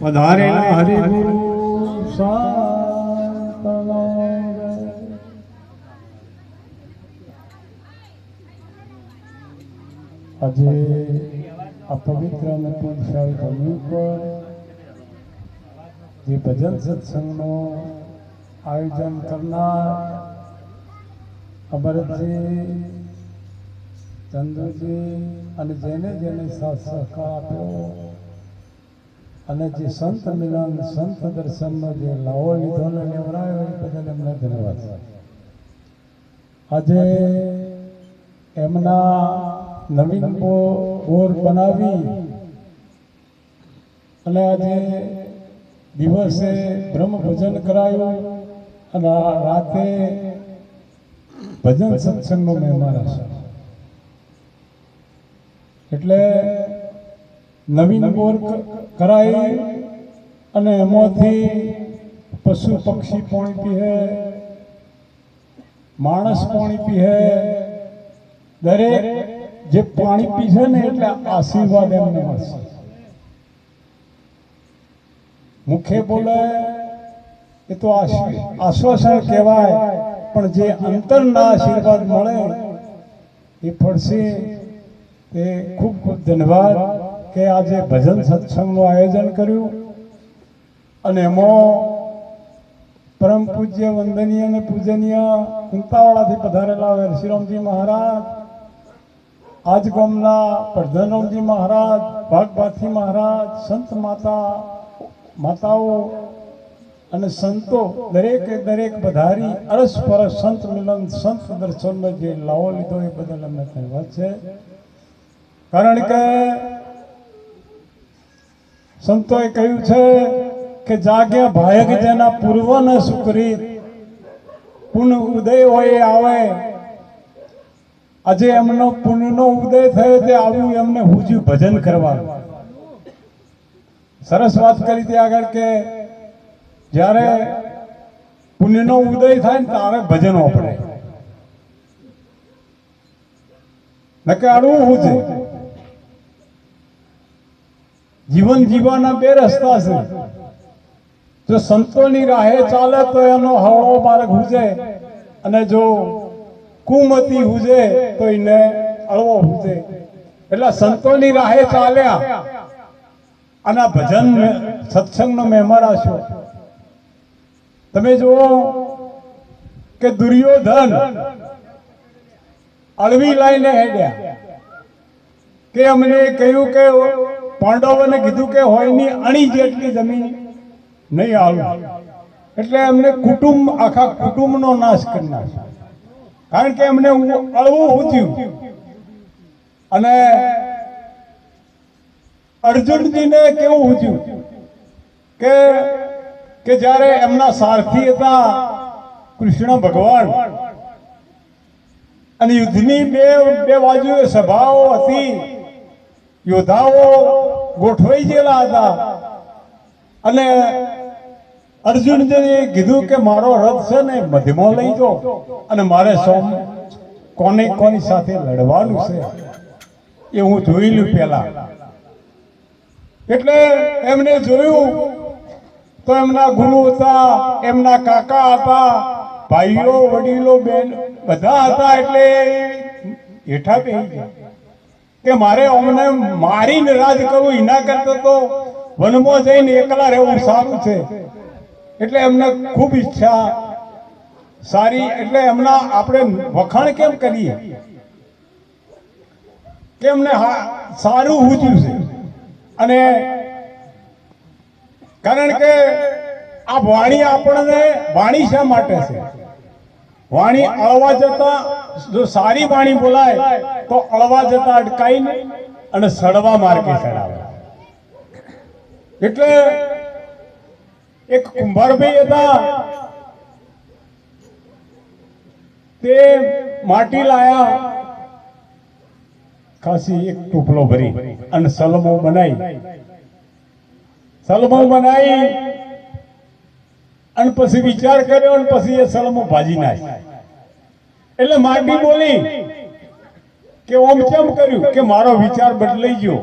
પધારેલા હરિગુરુ. આજે આ પવિત્ર અને પુરુષાળી ભૂમિ ઉપર જે ભજન સત્સંગનું આયોજન કરનાર અમરતજી ચંદુજી અને જેને જેને સાથ સહકાર આપ્યો અને જે સંત મિલન, સંત દર્શનનો જે લાવો લીધો ને લેવડાયો એ બદલ એમને ધન્યવાદ. આજે એમના નવીન બોર બનાવી અને આજે દિવસે બ્રહ્મ ભજન કરાયું અને રાતે ભજન સત્સંગનો મહેમાન હશે. એટલે નવીન બોર કરાય અને એમાંથી પશુ પક્ષી પાણી પીએ માણસ પાણી પીએ દરેક જે પાણી પીશે ને એટલે આશીર્વાદ એમને મળશે. મુખે બોલે, એ તો આશી- આશ્વાસન કહેવાય, પણ જે અંતરના આશીર્વાદ મળે, એ ફળશે. એ ખૂબ ખૂબ ધન્યવાદ. કે આજે ભજન સત્સંગનું આયોજન કર્યું અને એમાં પરમ પૂજ્ય વંદનીય અને પૂજનીય કુંતાવાળાથી પધારેલા વેરશીરામજી મહારાજ આજગોમના ગામના મહારાજ, ભાગભાથી મહારાજ, સંત માતા, માતાઓ અને સંતો દરેકે દરેક પધારી અરસપરસ સંત મિલન, સંત દર્શનનો જે લાવો લીધો એ બદલ અમને ધન્યવાદ છે. કારણ કે સંતોએ કહ્યું છે કે જાગ્યા ભાયક જેના પૂર્વ ન સુકરી પુન ઉદય હોય આવે. આજે એમનો પુણ્યનો ઉદય થયો તે આવ્યું એમને હુજ્યું ભજન કરવાનું. સરસ વાત કરી હતી આગળ કે જ્યારે પુણ્યનો ઉદય થાય ને ત્યારે ભજનો પડે નકે આડવું હું છે? જીવન જીવવાના બે રસ્તા છે. જો સંતોની રાહે ચાલે તો એનો હળવો માર્ગ હુજે અને જો કુમતી હુજે તો એને અળવો હુજે. એટલે સંતોની રાહે ચાલ્યા અને ભજન સત્સંગનો મહેમાન છો તમે જુઓ કે દુર્યોધન અળવી લઈને હેડ્યા. કે અમને કહ્યું કે પાંડવોને કીધું કે હોયની અણી જેટલી જમીન નહીં આવું એટલે એમને કુટુંબ, આખા કુટુંબનો નાશ કરી નાખ્યો કારણ કે એમને અળવું ઉચ્યું અને અર્જુનજીને કેવું ઉચ્યું કે કે જ્યારે એમના સારથી હતા કૃષ્ણ ભગવાન. અને યુદ્ધની બે બે બાજુએ સભાઓ હતી. યોદ્ધાઓ ગોઠવાઈ ગયેલા હતા. અને અર્જુનજીએ કીધું કે મારો રથ છે ને મધ્યમાં લઈ જાઓ અને મારે સોમ કોને કોની સાથે લડવાનું છે એ હું જોઈ લઉં પહેલા. એટલે એમને જોયું તો એમના ગુરુ હતા, એમના કાકા હતા, ભાઈઓ, વડીલો, બેન બધા હતા એટલે હેઠા ગયા. કે મારે અમને મારીને રાજ કરવું, એના કરતા તો વનમાં જઈને એકલા રહેવું સારું છે. એટલે એમને ખૂબ ઈચ્છા. સારી, એટલે એમના આપણે વખાણ કેમ કરીએ? કે એમને સારું હુજ્યું છે. અને કારણ કે આ વાણી આપણને વાણી શા માટે છે? વાણી અળવા જતા જો સારી વાણી બોલાય, તો અળવા જતા અટકાઈને અને સડવા માર્ગે ચડાવે. એટલે એક કુંભારભાઈ હતા. તે માટી લાયા. ખાસી એક ટુપલો ભરી અને સલમો બનાવી સલમો બનાવી અને પછી વિચાર કર્યો અને પછી એ સલમો ભાજી નાખી. એટલે માટી બોલી કે ઓમ કેમ કર્યું? કે મારો વિચાર બદલાઈ ગયો.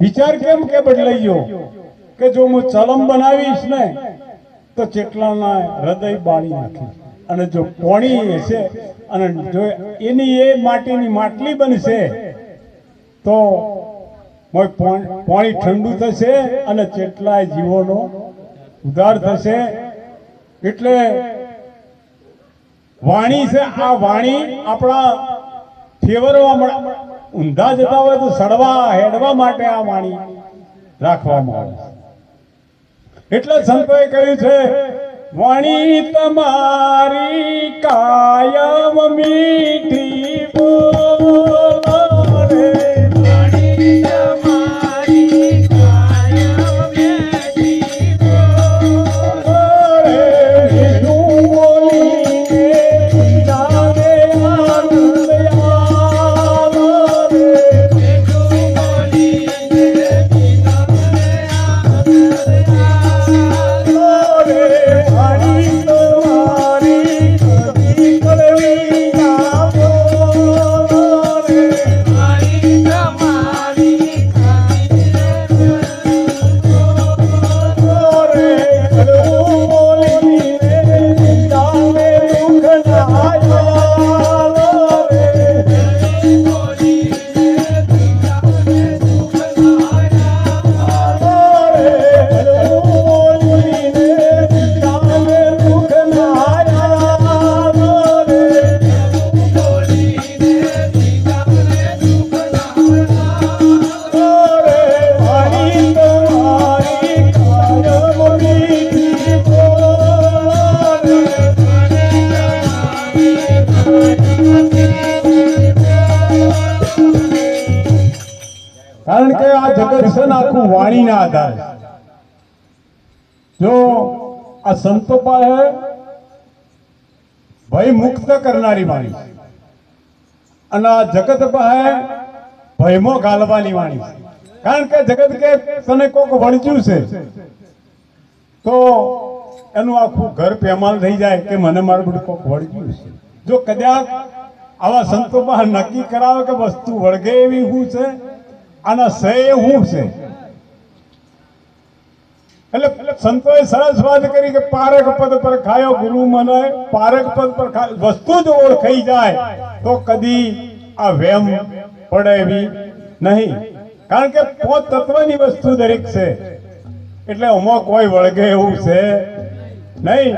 વિચાર કેમ કે બદલાઈ ગયો? કે જો હું ચલમ બનાવીશ ને, તો ચેટલાના હૃદય બાળી નાખી. અને જો પોણી હશે, અને જો એની એ માટીની માટલી બનશે, તો પાણી ઠંડુ થશે અને ચેટલાય જીવોનો ઉદ્ધાર થશે એટલે વાણી છે, આ વાણી આપણા ફેવરવા ઊંધા જતા હોય તો સડવા, હેડવા માટે આ વાણી રાખવામાં આવે એટલે સંતોએ કહ્યું છે, વાણી તમારી કાયમ મીઠી છે આખું વાણીના આધારે. જો આ સંતો પાસે ભય મુક્ત કરનારી વાણી અને આ જગત પાસે ભયમો ગાલવાની વાણી કારણ કે જગત કે તને કોક વળચ્યું છે, તો એનું આખું ઘર પેમાલ થઈ જાય કે મને મારું બધું કોક વળગ્યું છે જો કદાચ આવા સંતો પાસે નક્કી કરાવે કે વસ્તુ વળગે એવી શું છે અને સહે હું છે? એટલે સંતોએ સરસ વાત કરી કે પારક પદ પર ખાયો ગુરુ મને, પારક પદ પર વસ્તુ જ ઓળખાઈ જાય તો કદી આ વેમ પડે એવી નહીં. કારણ કે પોત તત્વની વસ્તુ દરેક છે. એટલે આમાં કોઈ વળગે એવું છે નહીં.